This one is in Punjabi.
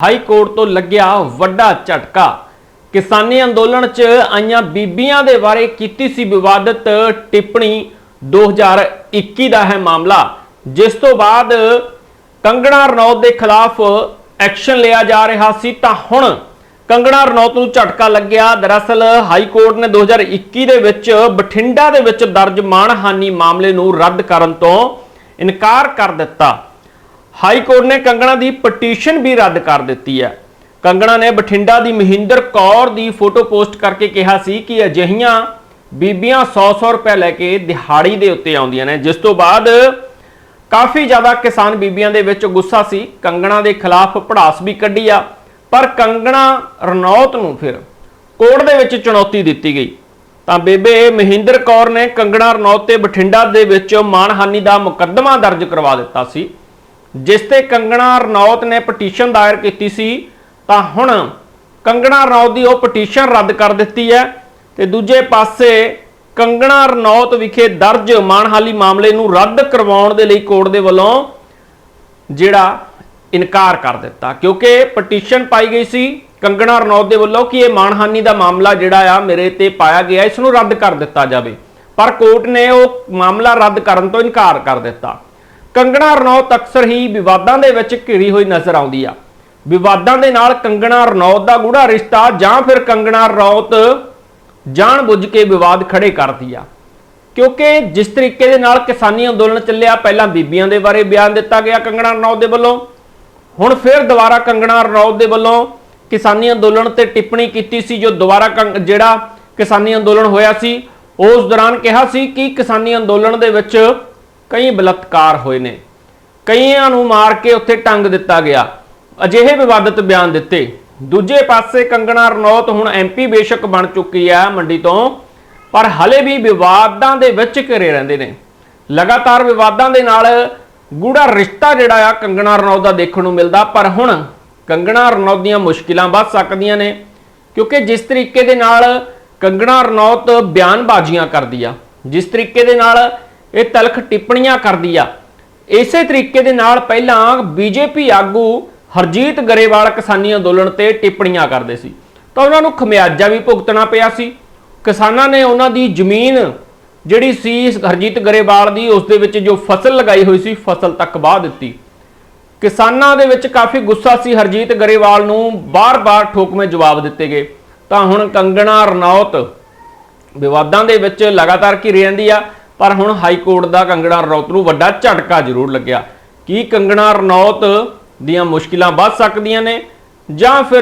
ਹਾਈ ਕੋਰਟ ਤੋਂ ਲੱਗਿਆ ਵੱਡਾ ਝਟਕਾ। ਕਿਸਾਨੀ ਅੰਦੋਲਨ 'ਚ ਆਈਆਂ ਬੀਬੀਆਂ ਦੇ ਬਾਰੇ ਕੀਤੀ ਸੀ ਵਿਵਾਦਤ ਟਿੱਪਣੀ 2021 ਦਾ ਹੈ ਮਾਮਲਾ, ਜਿਸ ਤੋਂ ਬਾਅਦ ਕੰਗਣਾ ਰਣੌਤ ਦੇ ਖਿਲਾਫ ਐਕਸ਼ਨ ਲਿਆ ਜਾ ਰਿਹਾ ਸੀ ਤਾਂ ਹੁਣ ਕੰਗਣਾ ਰਣੌਤ ਨੂੰ ਝਟਕਾ ਲੱਗਿਆ। ਦਰਅਸਲ ਹਾਈ ਕੋਰਟ ਨੇ 2021 ਦੇ ਵਿੱਚ ਬਠਿੰਡਾ ਦੇ ਵਿੱਚ ਦਰਜ ਮਾਣਹਾਨੀ ਮਾਮਲੇ ਨੂੰ ਰੱਦ ਕਰਨ ਤੋਂ ਇਨਕਾਰ ਕਰ ਦਿੱਤਾ। ਹਾਈ ਕੋਰਟ ਨੇ ਕੰਗਣਾ ਦੀ ਪਟੀਸ਼ਨ ਵੀ ਰੱਦ ਕਰ ਦਿੱਤੀ ਹੈ। ਕੰਗਣਾ ਨੇ ਬਠਿੰਡਾ ਦੀ ਮਹਿੰਦਰ ਕੌਰ ਦੀ ਫੋਟੋ ਪੋਸਟ ਕਰਕੇ ਕਿਹਾ ਸੀ ਕਿ ਅਜਿਹੀਆਂ ਬੀਬੀਆਂ 100-100 ਰੁਪਏ ਲੈ ਕੇ ਦਿਹਾੜੀ ਦੇ ਉੱਤੇ ਆਉਂਦੀਆਂ ਨੇ। ਜਿਸ ਤੋਂ ਬਾਅਦ ਕਾਫੀ ਜ਼ਿਆਦਾ ਕਿਸਾਨ ਬੀਬੀਆਂ ਦੇ ਵਿੱਚ ਗੁੱਸਾ ਸੀ। ਕੰਗਣਾ ਦੇ ਖਿਲਾਫ ਪੜਾਸ ਵੀ ਕੱਢੀ ਆ। ਪਰ ਕੰਗਣਾ ਰਣੌਤ ਨੂੰ ਫਿਰ ਕੋਰਟ ਦੇ ਵਿੱਚ ਚੁਣੌਤੀ ਦਿੱਤੀ ਗਈ। ਤਾਂ ਬੇਬੇ ਮਹਿੰਦਰ ਕੌਰ ਨੇ ਕੰਗਣਾ ਰਣੌਤ ਤੇ ਬਠਿੰਡਾ ਦੇ ਵਿੱਚ ਮਾਣਹਾਨੀ ਦਾ ਮੁਕੱਦਮਾ ਦਰਜ ਕਰਵਾ ਦਿੱਤਾ ਸੀ। ਜਿਸ ਤੇ ਕੰਗਣਾ ਰਣੌਤ ਨੇ ਪਟੀਸ਼ਨ ਦਾਇਰ ਕੀਤੀ ਸੀ, ਤਾਂ ਹੁਣ ਕੰਗਣਾ ਰਣੌਤ ਦੀ ਉਹ ਪਟੀਸ਼ਨ ਰੱਦ ਕਰ ਦਿੱਤੀ ਹੈ ਤੇ ਦੂਜੇ ਪਾਸੇ ਕੰਗਣਾ ਰਣੌਤ ਵਿਖੇ ਦਰਜ ਮਾਣਹਾਲੀ ਮਾਮਲੇ ਨੂੰ ਰੱਦ ਕਰਵਾਉਣ ਦੇ ਲਈ ਕੋਰਟ ਦੇ ਵੱਲੋਂ ਜਿਹੜਾ ਇਨਕਾਰ ਕਰ ਦਿੱਤਾ। ਕਿਉਂਕਿ ਪਟੀਸ਼ਨ ਪਾਈ ਗਈ ਸੀ ਕੰਗਣਾ ਰਣੌਤ ਦੇ ਵੱਲੋਂ ਕਿ ਇਹ ਮਾਣਹਾਨੀ ਦਾ ਮਾਮਲਾ ਜਿਹੜਾ ਆ ਮੇਰੇ ਤੇ ਪਾਇਆ ਗਿਆ, ਇਸ ਨੂੰ ਰੱਦ ਕਰ ਦਿੱਤਾ ਜਾਵੇ। ਪਰ ਕੋਰਟ ਨੇ ਉਹ ਮਾਮਲਾ ਰੱਦ ਕਰਨ ਤੋਂ ਇਨਕਾਰ ਕਰ ਦਿੱਤਾ। ਕੰਗਣਾ ਰਣੌਤ ਅਕਸਰ ਹੀ ਵਿਵਾਦਾਂ ਦੇ ਵਿੱਚ ਘਿਰੀ ਹੋਈ ਨਜ਼ਰ ਆਉਂਦੀ ਆ। ਵਿਵਾਦਾਂ ਦੇ ਨਾਲ ਕੰਗਣਾ ਰਣੌਤ ਦਾ ਗੂੜਾ ਰਿਸ਼ਤਾ ਜਾਂ ਫਿਰ ਕੰਗਣਾ ਰਣੌਤ ਜਾਣ ਬੁੱਝ ਕੇ ਵਿਵਾਦ ਖੜੇ ਕਰਦੀ ਆ। ਕਿਉਂਕਿ ਜਿਸ ਤਰੀਕੇ ਦੇ ਨਾਲ ਕਿਸਾਨੀ ਅੰਦੋਲਨ ਚੱਲਿਆ, ਪਹਿਲਾਂ ਬੀਬੀਆਂ ਦੇ ਬਾਰੇ ਬਿਆਨ ਦਿੱਤਾ ਗਿਆ ਕੰਗਣਾ ਰਣੌਤ ਦੇ ਵੱਲੋਂ। ਹੁਣ ਫਿਰ ਦੁਬਾਰਾ ਕੰਗਣਾ ਰਣੌਤ ਦੇ ਵੱਲੋਂ ਕਿਸਾਨੀ ਅੰਦੋਲਨ ਤੇ ਟਿੱਪਣੀ ਕੀਤੀ ਸੀ, ਜੋ ਦੁਬਾਰਾ ਕੰਗ- ਜਿਹੜਾ ਕਿਸਾਨੀ ਅੰਦੋਲਨ ਹੋਇਆ ਸੀ, ਉਸ ਦੌਰਾਨ ਕਿਹਾ ਸੀ ਕਿ ਕਿਸਾਨੀ ਅੰਦੋਲਨ ਦੇ ਵਿੱਚ ਕਈ ਬਲਤਕਾਰ ਹੋਏ ਨੇ। ਕਈਆਂ ਨੂੰ ਮਾਰ ਕੇ ਉੱਥੇ ਟੰਗ ਦਿੱਤਾ ਗਿਆ। ਅਜਿਹੇ ਵਿਵਾਦਤ ਬਿਆਨ ਦਿੱਤੇ। ਦੂਜੇ ਪਾਸੇ ਕੰਗਣਾ ਰਣੌਤ ਹੁਣ ਐਮਪੀ ਬੇਸ਼ੱਕ ਬਣ ਚੁੱਕੀ ਹੈ ਮੰਡੀ ਤੋਂ, ਪਰ ਹਲੇ ਵੀ ਵਿਵਾਦਾਂ ਦੇ ਵਿੱਚ ਘਿਰੇ ਰਹਿੰਦੇ ਨੇ। ਲਗਾਤਾਰ ਵਿਵਾਦਾਂ ਦੇ ਨਾਲ ਗੂੜਾ ਰਿਸ਼ਤਾ ਜਿਹੜਾ ਆ ਕੰਗਣਾ ਰਣੌਤ ਦਾ ਦੇਖਣ ਨੂੰ ਮਿਲਦਾ, ਪਰ ਹੁਣ ਕੰਗਣਾ ਰਣੌਤ ਦੀਆਂ ਮੁਸ਼ਕਿਲਾਂ ਵੱਧ ਸਕਦੀਆਂ ਨੇ, ਕਿਉਂਕਿ ਜਿਸ ਤਰੀਕੇ ਦੇ ਨਾਲ ਕੰਗਣਾ ਰਣੌਤ ਬਿਆਨਬਾਜ਼ੀਆਂ ਕਰਦੀ ਆ, ਜਿਸ ਤਰੀਕੇ ਦੇ ਨਾਲ ਇਹ ਤਲਖ ਟਿੱਪਣੀਆਂ ਕਰਦੀ ਆ। ਇਸੇ ਤਰੀਕੇ ਦੇ ਨਾਲ ਪਹਿਲਾਂ ਬੀਜੇਪੀ ਆਗੂ ਹਰਜੀਤ ਗਰੇਵਾਲ ਕਿਸਾਨੀ ਅੰਦੋਲਨ ਤੇ ਟਿੱਪਣੀਆਂ ਕਰਦੇ ਸੀ। ਤਾਂ ਉਹਨਾਂ ਨੂੰ ਖਮਿਆਜਾ ਵੀ ਭੁਗਤਣਾ ਪਿਆ ਸੀ। ਕਿਸਾਨਾਂ ਨੇ ਉਹਨਾਂ ਦੀ ਜ਼ਮੀਨ ਜਿਹੜੀ ਸੀ ਹਰਜੀਤ ਗਰੇਵਾਲ ਦੀ, ਉਸ ਦੇ ਵਿੱਚ ਜੋ ਫਸਲ ਲਗਾਈ ਹੋਈ ਸੀ, ਫਸਲ ਤੱਕ ਵਾਹ ਦਿੱਤੀ। ਕਿਸਾਨਾਂ ਦੇ ਵਿੱਚ ਕਾਫੀ ਗੁੱਸਾ ਸੀ ਹਰਜੀਤ ਗਰੇਵਾਲ ਨੂੰ। ਬਾਰ-ਬਾਰ ਠੋਕਵੇਂ ਜਵਾਬ ਦਿੱਤੇ ਗਏ। ਤਾਂ ਹੁਣ ਕੰਗਣਾ, ਰਣੌਤ ਵਿਵਾਦਾਂ ਦੇ ਵਿੱਚ ਲਗਾਤਾਰ ਘਿਰੀ ਰਹਿੰਦੀ ਆ। ਪਰ ਹੁਣ ਹਾਈ ਕੋਰਟ ਦਾ ਕੰਗਣਾ ਰਣੌਤ ਨੂੰ ਵੱਡਾ ਝਟਕਾ ਜ਼ਰੂਰ ਲੱਗਿਆ। ਕੀ ਕੰਗਣਾ ਰਣੌਤ ਦੀਆਂ ਮੁਸ਼ਕਿਲਾਂ ਵੱਧ ਸਕਦੀਆਂ ਨੇ ਜਾਂ ਫਿਰ